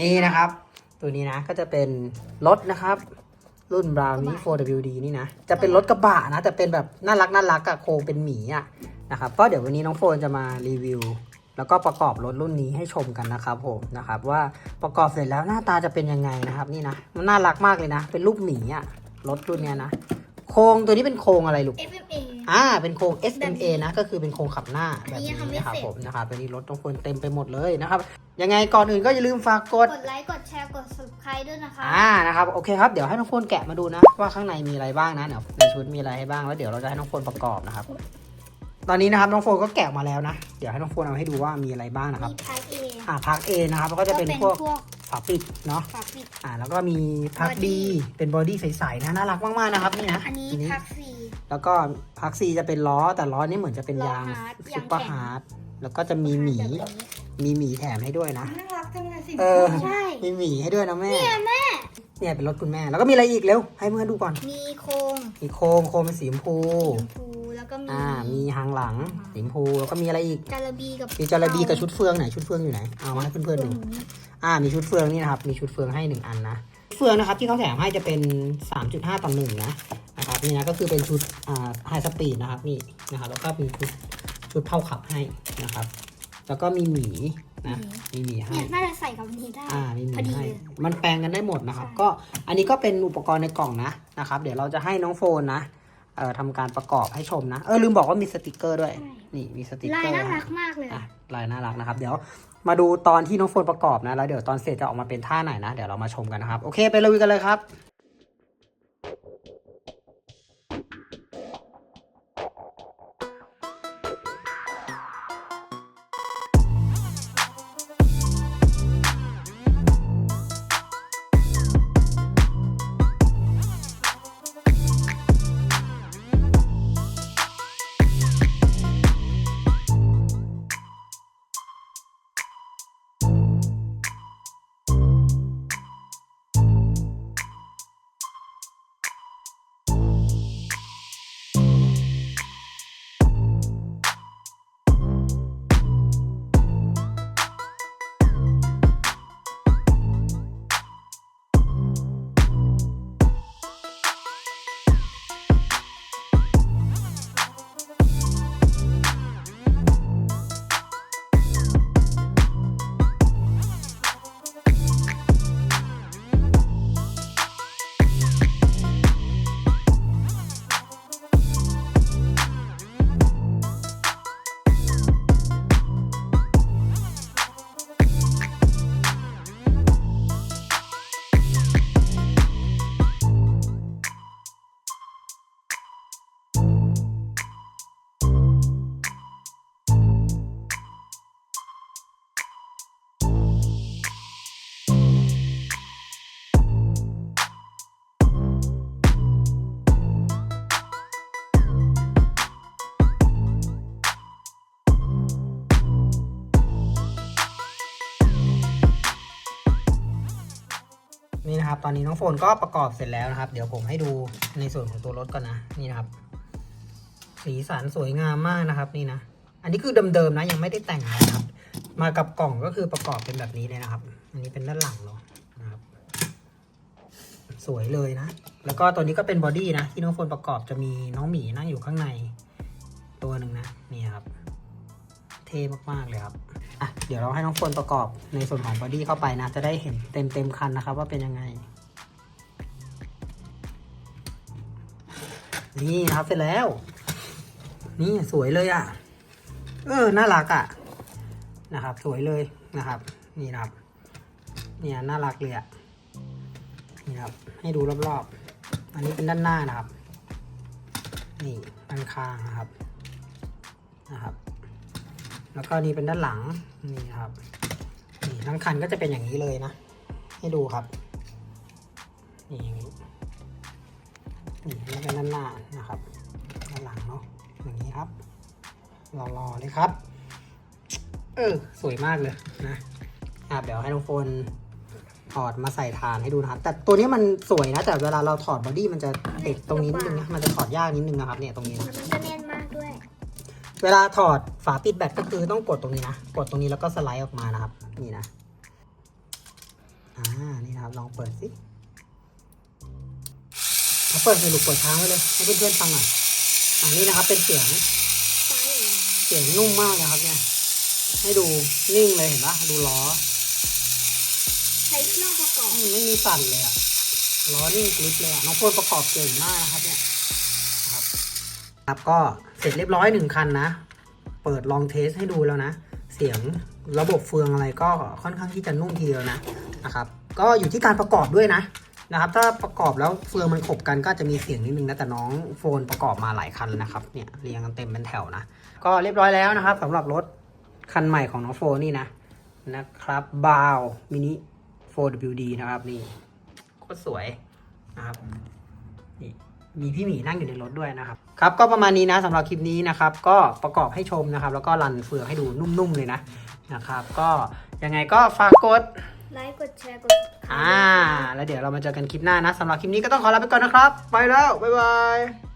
นี่นะครับ ตัวนี้นะก็จะเป็นรถนะครับ รุ่น Brownie 4WD นี่นะ จะเป็นรถกระบะนะ แต่เป็นแบบน่ารักน่ารักอะโครงเป็นหมีอะนะครับก็เดี๋ยววันนี้น้องโฟนจะมารีวิว แล้วก็ประกอบรถรุ่นนี้ให้ชมกันนะครับผมนะครับว่าประกอบเสร็จแล้วหน้าตาจะเป็นยังไงนะครับ นี่นะมันน่ารักมากเลยนะ เป็นรูปหมีอะรถรุ่นเนี้ยนะ โครงตัวนี้เป็นโครงอะไรลูก FFA อ่า เป็นโครง SMA นะ ก็คือเป็นโครงขับหน้าอัแบนบนี้นี้ทำไม่นะครับเสร็จผมนะครับตัวนี้รถต้องคนเต็มไปหมดเลยนะครับ ยังไงก่อนอื่นก็อย่าลืมฝากกด กดไลค์ กดแชร์ กด subscribe ด้วยนะคะ อ่า นะครับ โอเคครับ เดี๋ยวให้น้องโฟนแกะมาดูนะ ว่าข้างในมีอะไรบ้างนะเดี๋ยวในชุดมีอะไรให้บ้าง แล้วเดี๋ยวเราจะให้น้องโฟนประกอบนะครับ ตอนนี้นะครับน้องโฟนก็แกะมาแล้วนะ เดี๋ยวให้น้องโฟนเอาให้ดูว่ามีอะไรบ้างนะครับมีพาร์ทเออ่าพัก A นะครับแล้วก็จะเป็นพวก ฝาปิดเนาะฝาปิด อ่าแล้วก็มีพัก B เป็นบอดี้ใสๆนะน่ารักมากๆนะครับนี่นะอันนี้ทีพาร์ทซีแล้วก็พัก C จะเป็นล้อแต่ล้อนี่เหมือนจะเป็นยางล้อฮาร์ดซุปเปอร์ยางแข็งฮาร์ดแล้วก็จะมีหมีมีหมีแถมให้ด้วยนะ น่ารักจังเลยสิเออ ใช่ มีหมีให้ด้วยนะแม่เนี่ยแม่ เนี่ยเป็นรถคุณแม่ แล้วก็มีอะไรอีกเร็วให้เพื่อนดูก่อนมีโครงมีโครงโครงเป็นสีชมพูสีชมพู แล้วก็มีอ่า มีหางหลังสีชมพูแล้วก็มีอะไรอีกจาระบีกับมีจระบีกับชุดเฟืองไหนชุดเฟืองอยู่ไหนเอามาให้เพื่อนๆดูอ่า มีชุดเฟืองนี่นะครับมีชุดเฟืองให้หนึ่งอันนะเฟืองนะครับที่เขาแถมให้จะเป็น 3.5ต่อหนึ่งนะนะครับนี่นะก็คือเป็นชุดอ่าไฮสปีดนะครับนี่นะครับแล้วก็มีชุดชุดเผาขับให้นะครับ แล้วก็มีหมีนะมีหมีให้เนี่ยน่าจะใส่กับนี้ได้อ่ามีหพมีอดีให้เลยมันแปลงกันได้หมดนะครับใช่ก็อันนี้ก็เป็นอุปกรณ์ในกล่องนะนะครับ เดี๋ยวเราจะให้น้องโฟนนะ เอ่อทำการประกอบให้ชมนะ เออลืมบอกว่ามีสติกเกอร์ด้วย นี่มีสติกลาเกยอร์น่านะรักมากเลยอะลายน่ารักนะครับ เดี๋ยวมาดูตอนที่น้องโฟนประกอบนะ แล้วเดี๋ยวตอนเสร็จจะออกมาเป็นท่าไหนนะ เดี๋ยวเรามาชมกันนะครับ โอเค ไปลุยกันเลยครับ นะครับ ตอนนี้น้องโฟนก็ประกอบเสร็จแล้วนะครับ เดี๋ยวผมให้ดูในส่วนของตัวรถก่อนนะ นี่นะครับ สีสันสวยงามมากนะครับ นี่นะ อันนี้คือเดิมๆนะ ยังไม่ได้แต่งอะไรนะครับ มากับกล่องก็คือประกอบเป็นแบบนี้เลยนะครับ อันนี้เป็นด้านหลังเนาะนะครับ สวยเลยนะ แล้วก็ตัวนี้ก็เป็นบอดี้นะ ที่น้องโฟนประกอบจะมีน้องหมีนั่งอยู่ข้างใน ตัวหนึ่งนะ นี่ครับ เท่มากๆเลยครับอะเดี๋ยวเราให้น้องโฟนประกอบในส่วนของบอดี้เข้าไปนะ จะได้เห็นเต็มเต็มๆคันนะครับว่าเป็นยังไง นี่นะครับเสร็จแล้ว นี่สวยเลยอะ่ะ เออ น่ารักอะ่ะ นะครับ สวยเลยนะครับ นี่นะครับ เนี่ยน่ารักเลยอะ่ะ นี่ครับ ให้ดูรอบๆ อันนี้เป็นด้านหน้านะครับ นี่ด้านข้างนะครับ นะครับ แล้วก็นี่เป็นด้านหลังนี่ครับนี่ทั้งคันก็จะเป็นอย่างนี้เลยนะ ให้ดูครับนี่อย่างนี้นี่แล้วเป็นด้านหน้านะครับด้านหลังเนาะอย่างนี้ครับรอๆเลยครับ เออสวยมากเลยนะอะเดี๋ยวให้น้องโฟนถอดมาใส่ฐานให้ดูนะครับ แต่ตัวนี้มันสวยนะ แต่เวลาเราถอดบอดี้มันจะติดตรงนี้นิดนึงนะ มันจะถอดยากนิดนึงนะครับ เนี่ยตรงนี้นะ เวลาถอดฝาปิดแบตก็คือต้องกดตรงนี้นะ กดตรงนี้แล้วก็สไลด์ออกมานะครับ นี่นะ อ่า นี่นะครับ ลองเปิดสิเอาเปิดสรุปเปิดค้างไว้เลย ให้เพื่อนๆฟังหน่อยอ่านี่นะครับ เป็นเสียงไฟเหรอเสียงนุ่มมากนะครับ เนี่ย ให้ดูนิ่งเลยเห็นปะดูล้อ ใช้เครื่องประกอบอืมไม่มีสั่นเลยอะล้อนิ่งกริบเลยอะน้องโฟนประกอบเก่งมากนะครับเนี่ยนะครับ ครับก็เสร็จเรียบร้อยหนึ่งคันนะ เปิดลองเทสให้ดูแล้วนะ เสียงระบบเฟืองอะไรก็ค่อนข้างที่จะนุ่มทีเดียวนะนะครับ ก็อยู่ที่การประกอบด้วยนะนะครับ ถ้าประกอบแล้วเฟืองมันขบกันก็จะมีเสียงนิดนึงนะแต่น้องโฟนประกอบมาหลายคันนะครับเนี่ยเรียงกันเต็มเป็นแถวนะ ก็เรียบร้อยแล้วนะครับสำหรับรถคันใหม่ของน้องโฟนนี่นะนะครับบาวมินิ 4WD นะครับนี่โคตรสวยนะครับนี่ มีพี่หมีนั่งอยู่ในรถด้วยนะครับครับก็ประมาณนี้นะสำหรับคลิปนี้นะครับ ก็ประกอบให้ชมนะครับ แล้วก็รันเฟืองให้ดูนุ่มๆเลยนะนะครับ ก็ยังไงก็ฝากกดไลค์กดแชร์กดอ่าแล้วเดี๋ยวเรามาเจอกันคลิปหน้านะสำหรับคลิปนี้ก็ต้องขอลาไปก่อนนะครับ ไปแล้ว บ๊ายบาย